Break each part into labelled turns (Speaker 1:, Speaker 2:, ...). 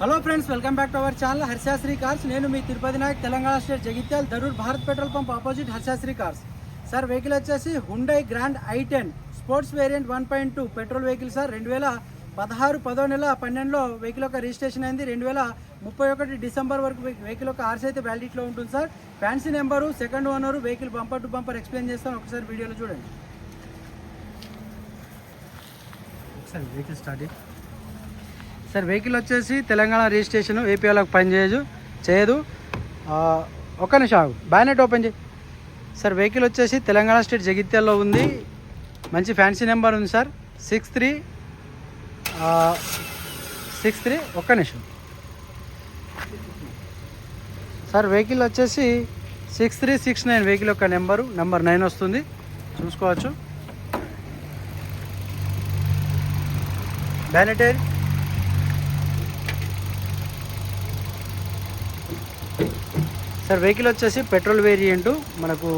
Speaker 1: Hello friends welcome back to our channel Harshashri cars నేను మీ Tirupati Nayak Telangana state Jagtial Dharur Bharat petrol pump opposite Harshashri cars sir vehicle వచ్చేసి Hyundai Grand i ten sports variant one point two petrol vehicle sir రెండు వేల పదహారు పదో నెల పన్నెండులో vehicle యొక్క registration అయింది. రెండు వేల ముప్పై ఒకటి డిసెంబర్ వరకు వెహికల్ యొక్క ఆర్సీ అయితే వ్యాలిడిటీలో ఉంటుంది sir fancy number second owner vehicle bumper to bumper explain చేస్తాను. ఒకసారి వీడియోలో చూడండి. ఒకసారి వెహికల్ స్టార్ట్ సార్ వెహికల్ వచ్చేసి తెలంగాణ రిజిస్ట్రేషన్ ఏపీఎల్కి పని చేయదు చేయదు. ఒక్క నిమిషం ఆగు. బ్యానెట్ ఓపెన్ చేయి. సార్ వెహికల్ వచ్చేసి తెలంగాణ స్టేట్ జగిత్యాల్లో ఉంది. మంచి ఫ్యాన్సీ నెంబర్ ఉంది sir. Six three six three ఒక్క నిమిషం. సార్ వెహికల్ వచ్చేసి six three six nine vehicle యొక్క నెంబరు నెంబర్ నైన్ వస్తుంది. చూసుకోవచ్చు. బ్యానెట్ సార్ వెహికల్ వచ్చేసి పెట్రోల్ వేరియంటు మనకు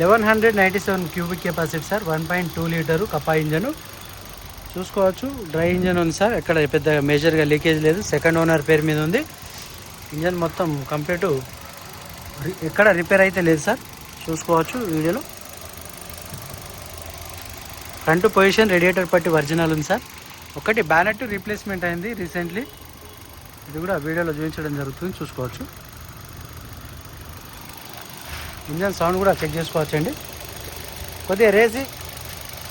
Speaker 1: eleven hundred ninety seven cubic capacity sir one point two litre kappa engine. చూసుకోవచ్చు dry engine ఉంది సార్ ఎక్కడ పెద్ద మేజర్గా లీకేజ్ లేదు సెకండ్ ఓనర్ పేరు మీద ఉంది. ఇంజన్ మొత్తం కంప్లీట్ ఎక్కడ రిపేర్ అయితే లేదు సార్. చూసుకోవచ్చు వీడియోలో. ఫ్రంట్ పొజిషన్ రేడియేటర్ పట్టి ఒరిజినల్ ఉంది సార్. ఒకటి బ్యానెట్ రీప్లేస్మెంట్ అయింది రీసెంట్లీ ఇది కూడా వీడియోలో చూపించడం జరుగుతుంది చూసుకోవచ్చు. ఇంజన్ సౌండ్ కూడా చెక్ చేసుకోవచ్చు అండి కొద్దిగా రేసి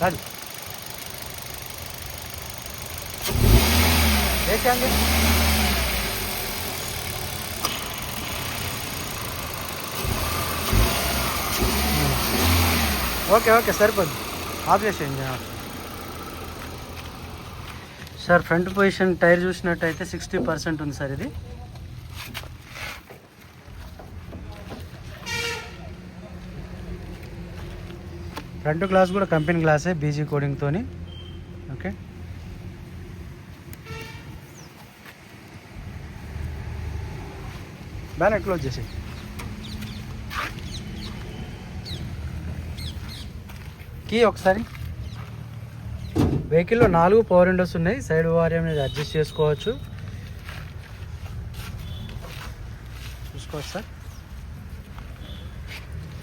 Speaker 1: రాదు. రేసండి అండి ఓకే ఓకే సరిపోద్ది ఆఫ్ చేసేయండి సార్ ఫ్రంట్ పొజిషన్ టైర్ చూసినట్టయితే సిక్స్టీ పర్సెంట్ ఉంది సార్ ఇది. ఫ్రంట్ గ్లాస్ కూడా కంపెనీ గ్లాసే బీజీ కోడింగ్తోని ఓకే. బ్యానర్ క్లోజ్ చేసి కీ ఒకసారి. వెహికల్లో నాలుగు పవర్ విండోస్ ఉన్నాయి. సైడ్ వారి అనేది అడ్జస్ట్ చేసుకోవచ్చు. చూసుకోవచ్చు sir.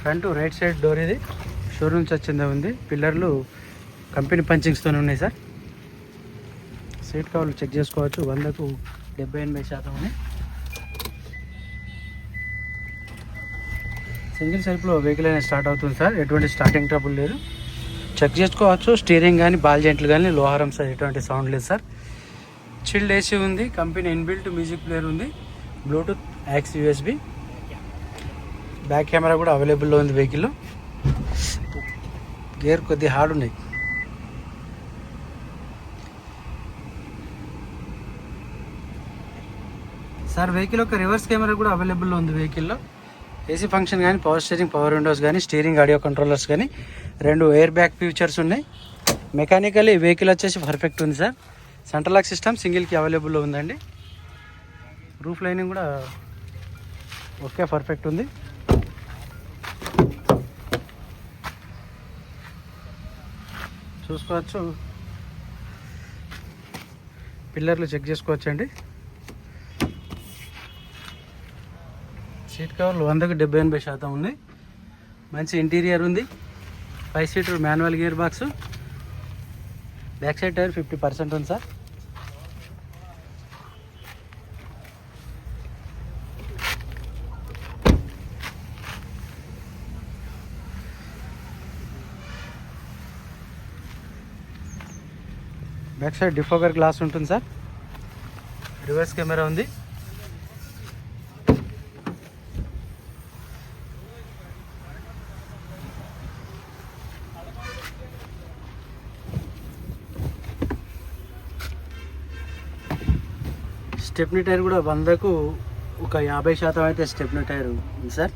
Speaker 1: Front right side door ఇది. షోరూమ్ నుంచి వచ్చిందే ఉంది. పిల్లర్లు కంపెనీ పంచింగ్స్తోనే ఉన్నాయి సార్. సీట్ కవర్లు చెక్ చేసుకోవచ్చు. వందకు డెబ్బై ఎనభై శాతం ఉన్నాయి. సింగిల్ సెల్ఫ్లో వెహికల్ అనేది స్టార్ట్ అవుతుంది సార్. ఎటువంటి స్టార్టింగ్ ట్రబుల్ లేదు. చెక్ చేసుకోవచ్చు. స్టీరింగ్ కానీ బాల్ జెంట్లు కానీ లోహారం సార్. ఎటువంటి సౌండ్ లేదు సార్. చిల్డ్ ఏసీ ఉంది. కంపెనీ ఇన్బిల్ట్ మ్యూజిక్ ప్లేయర్ ఉంది. Bluetooth aux USB back camera కూడా అవైలబుల్లో ఉంది వెహికల్లో గేర్ కొద్ది హార్డ్ ఉన్నాయి సార్ వెహికల్ యొక్క రివర్స్ కెమెరా కూడా అవైలబుల్లో ఉంది వెహికల్లో ఏసీ ఫంక్షన్ కానీ పవర్ స్టీరింగ్ పవర్ విండోస్ కానీ స్టీరింగ్ ఆడియో కంట్రోలర్స్ కానీ రెండు ఎయిర్ బ్యాగ్ ఫీచర్స్ ఉన్నాయి. మెకానికల్లీ వెహికల్ వచ్చేసి పర్ఫెక్ట్ ఉంది సార్. సెంట్రల్ లాక్ సిస్టమ్ సింగిల్కి అవైలబుల్లో ఉందండి. రూఫ్ లైనింగ్ కూడా ఓకే పర్ఫెక్ట్ ఉంది. చూసుకోవచ్చు. పిల్లర్లు చెక్ చేసుకోవచ్చు అండి సీట్ కవర్లు వందకు డెబ్బై ఎనభై శాతం ఉన్నాయి. మంచి ఇంటీరియర్ ఉంది. Five seater manual gear box. Back side tyre fifty percent ఉంది sir. Back side defogger glass ఉంటుంది సార్. రివర్స్ కెమెరా ఉంది. స్టెప్నీ టైర్ కూడా వందకు ఒక యాభై శాతం అయితే స్టెప్నీ టైర్ ఉంది సార్.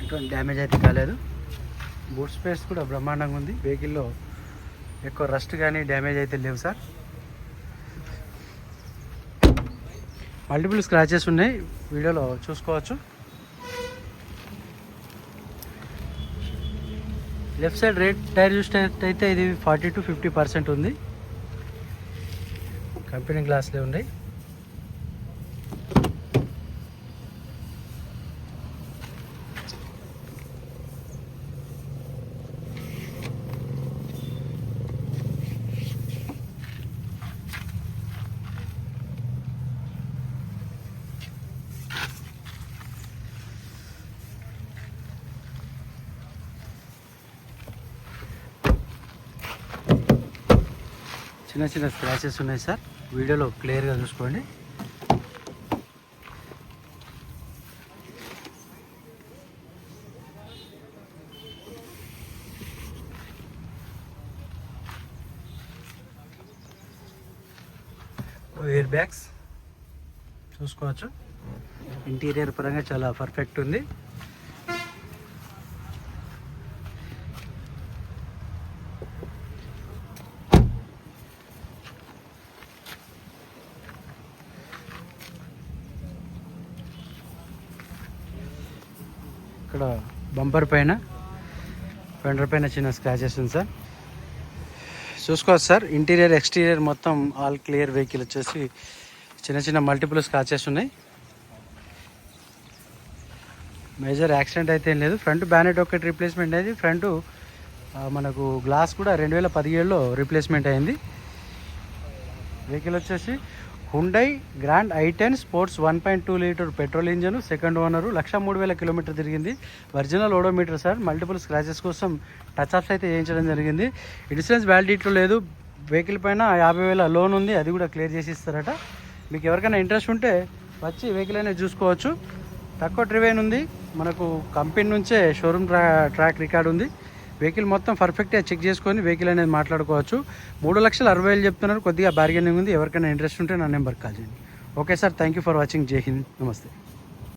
Speaker 1: ఎటువంటి డ్యామేజ్ అయితే కాలేదు. బూట్ స్పేస్ కూడా బ్రహ్మాండంగా ఉంది. వెహికల్లో ఎక్కువ రస్ట్ కానీ డ్యామేజ్ అయితే లేవు సార్. మల్టిపుల్ స్క్రాచెస్ ఉన్నాయి. వీడియోలో చూసుకోవచ్చు. లెఫ్ట్ సైడ్ రేట్ టైర్ చూసినట్టయితే ఇది ఫార్టీ టు ఫిఫ్టీ పర్సెంట్ ఉంది. కంపెనీ గ్లాస్లే ఉన్నాయి. చిన్న చిన్న స్క్రాచెస్ ఉన్నాయి సార్. వీడియోలో క్లియర్గా చూసుకోండి. ఎయిర్ బ్యాగ్స్ చూసుకోవచ్చు. ఇంటీరియర్ పరంగా చాలా పర్ఫెక్ట్ ఉంది. ఇక్కడ బంపర్ పైన ఫెండర్ పైన చిన్న స్క్రాచెస్ ఉంది సార్. చూసుకోవచ్చు సార్ ఇంటీరియర్ ఎక్స్టీరియర్ మొత్తం ఆల్ క్లియర్ వెహికల్ వచ్చేసి చిన్న చిన్న మల్టిపుల్ స్క్రాచెస్ ఉన్నాయి. మేజర్ యాక్సిడెంట్ అయితే ఏం లేదు. ఫ్రంట్ బ్యానెట్ ఒకటి రీప్లేస్మెంట్ అయింది. ఫ్రంట్ మనకు గ్లాస్ కూడా రెండు వేల పదిహేడులో రీప్లేస్మెంట్ అయింది. వెహికల్ వచ్చేసి Hyundai Grand i ten sports one point two litre petrol engine second owner lakh మూడు వేల కిలోమీటర్ తిరిగింది. Original odometer sir multiple scratches కోసం టచ్ అప్స్ అయితే చేయించడం జరిగింది. ఇన్సూరెన్స్ వ్యాలిడిటీ లేదు. వెహికల్ పైన యాభై వేల లోన్ ఉంది. అది కూడా క్లియర్ చేసి ఇస్తారట. మీకు ఎవరికైనా ఇంట్రెస్ట్ ఉంటే వచ్చి వెహికల్ అనేది చూసుకోవచ్చు. తక్కువ ట్రివైన్ ఉంది. మనకు కంపెనీ నుంచే షోరూమ్ ట్రా ట్రాక్ రికార్డ్ ఉంది. వెహికల్ మొత్తం పర్ఫెక్ట్గా చెక్ చేసుకొని వెహికల్ అనేది మాట్లాడుకోవచ్చు. మూడు లక్షల అరవై వేలు చెప్తున్నారు. కొద్దిగా బార్గెనింగ్ ఉంది. ఎవరికైనా ఇంట్రెస్ట్ ఉంటే నా నెంబర్ కాల్ చేయండి. Okay sir. Thank you for watching జై హింద్ నమస్తే